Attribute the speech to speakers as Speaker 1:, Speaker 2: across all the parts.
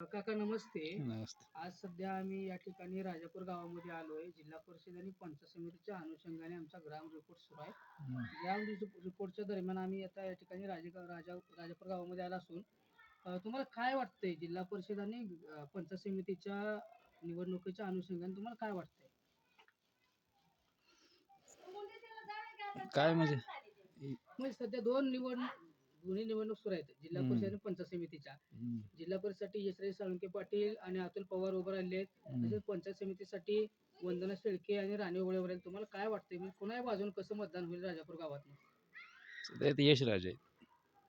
Speaker 1: काका नमस्ते.
Speaker 2: नमस्ते.
Speaker 1: आज सध्या आम्ही या ठिकाणी राजापूर गावामध्ये आलो आहे जिल्हा परिषद आणि पंचायत समितीच्या अनुषंगाने आमचा ग्राम रिपोर्ट सुरू आहे. ग्राम रिप- रिपोर्टच्या दरम्यान आम्ही आता या ठिकाणी राजा राजापूर गावामध्ये आलो असून तुम्हाला काय वाटतंय? जिल्हा परिषद आणि पंचायत समितीच्या निवडणुकीच्या अनुषंगाने तुम्हाला काय वाटतंय?
Speaker 2: काय म्हणजे?
Speaker 1: म्हणजे सध्या दोन निवड दोन्ही निवडणूक सुरू आहेत. जिल्हा. परिषद आणि पंचायत समितीच्या. जिल्हा परिषदसाठी यशराज साळुंके पाटील आणि अतुल पवार उभे राहिले आहेत. तसेच पंचायत समितीसाठी वंदना शेळके आणि राणी राहिले. तुम्हाला काय वाटतंय? म्हणजे कोणा बाजून कसं मतदान होईल राजापूर गावात
Speaker 2: सध्या ते यशराज आहे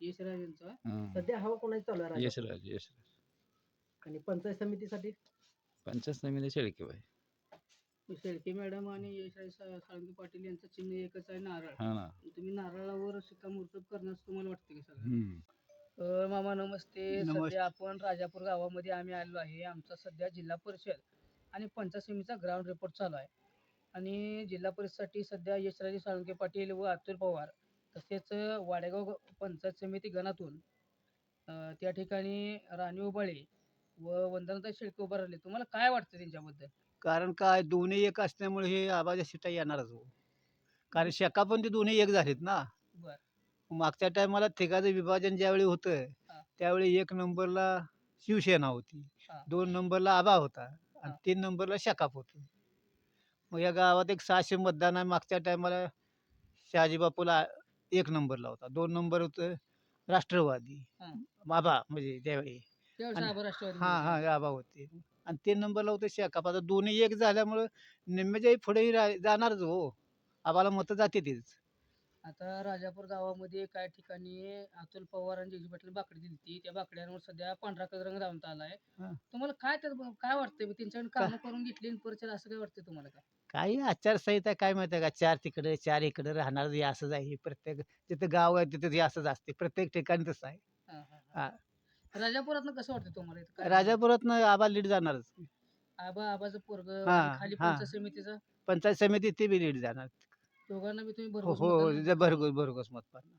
Speaker 1: यशराज यांचं.
Speaker 3: सध्या हवा कोणाची चालू आहे राजापूर?
Speaker 2: यशराज यशराज.
Speaker 3: आणि पंचायत समितीसाठी?
Speaker 2: पंचायत समिती शेळकेबाई
Speaker 1: शेळके मॅडम आणि यशराज सा- साळुंके पाटील यांचं चिन्ह एकच आहे नारळ.
Speaker 2: हा ना.
Speaker 1: तुम्ही नारळावर शिक्कामोर्तब करण्यास तुम्हाला वाटतं की
Speaker 2: हम्म.
Speaker 1: अ, मामा नमस्ते.
Speaker 3: नमस्ते.
Speaker 1: सध्या आपण राजापूर गावामध्ये आम्ही आलो आहे. आमचा सध्या जिल्हा परिषद आणि पंचायत समितीचा ग्राउंड रिपोर्ट चालू आहे. आणि जिल्हा परिषदसाठी सध्या यशराजे साळुंके पाटील व अतुल पवार तसेच वाडेगाव ग- पंचायत समिती गणातून अ, त्या ठिकाणी राणी उबाळे व वंदनता शेळके उभा राहिले. तुम्हाला काय वाटतं त्यांच्याबद्दल?
Speaker 3: कारण काय? दोन्ही एक असल्यामुळे हे आबाच्या सीटा येणारच हो. कारण शेका पण ते दोन्ही एक झालेत ना.
Speaker 1: बर.
Speaker 3: मागच्या टायमाला ठिकाचं विभाजन ज्यावेळी होतं
Speaker 1: हा.
Speaker 3: त्यावेळी एक नंबरला शिवसेना होती.
Speaker 1: हा.
Speaker 3: दोन नंबरला आबा होता आणि
Speaker 1: हा.
Speaker 3: तीन नंबरला शकाप होतं. मग या गावात एक सहाशे मतदान आहे. मागच्या टायमाला शहाजी बापूला एक नंबरला होता. दोन नंबर होतं राष्ट्रवादी.
Speaker 1: हा.
Speaker 3: आबा म्हणजे त्यावेळी
Speaker 1: त्यावेळेस
Speaker 3: आणि-
Speaker 1: आबा राष्ट्रवादी
Speaker 3: हा हा आबा होते. आणि तीन नंबरला होते शेकाप आता दोन्ही एक झाल्यामुळं निम्म्याच्याही पुढेही रा- जाणारच हो. आबाला मतं जाते तीच
Speaker 1: आता राजापूर गावामध्ये काही ठिकाणी अतुल पवार आणि जगजी पाटील बाकडी दिलती त्या बाकड्यांवर सध्या पांढरा कलर रंग लावण्यात आलाय.
Speaker 3: हा.
Speaker 1: तुम्हाला काय त्यात काय वाटतंय? मग त्यांच्याकडे कामं करून घेतली आणि परिचय असं काय वाटतंय तुम्हाला काय?
Speaker 3: काही आचारसंहिता काय माहिती आहे का? चार तिकडे चार इकडे राहणार हे असंच आहे. प्रत्येक जिथं गाव आहे तिथं हे असंच असते. प्रत्येक ठिकाणी तसं आहे.
Speaker 1: हा, हा, हा. राजापुरातनं कसं वाटतं तुम्हाला इथं काय
Speaker 3: राजापुरातनं आबा लीड जाणारच.
Speaker 1: आबा आबाचं पोरग
Speaker 3: हा,
Speaker 1: खाली
Speaker 3: हा.
Speaker 1: पंचायत समितीचं?
Speaker 3: पंचायत समिती ते बी लीड जाणार.
Speaker 1: दोघांना बी तुम्ही
Speaker 3: हो
Speaker 1: भरघोस
Speaker 3: हो
Speaker 1: मतदान-
Speaker 3: जे भरघोस भरघोस मत पडणार.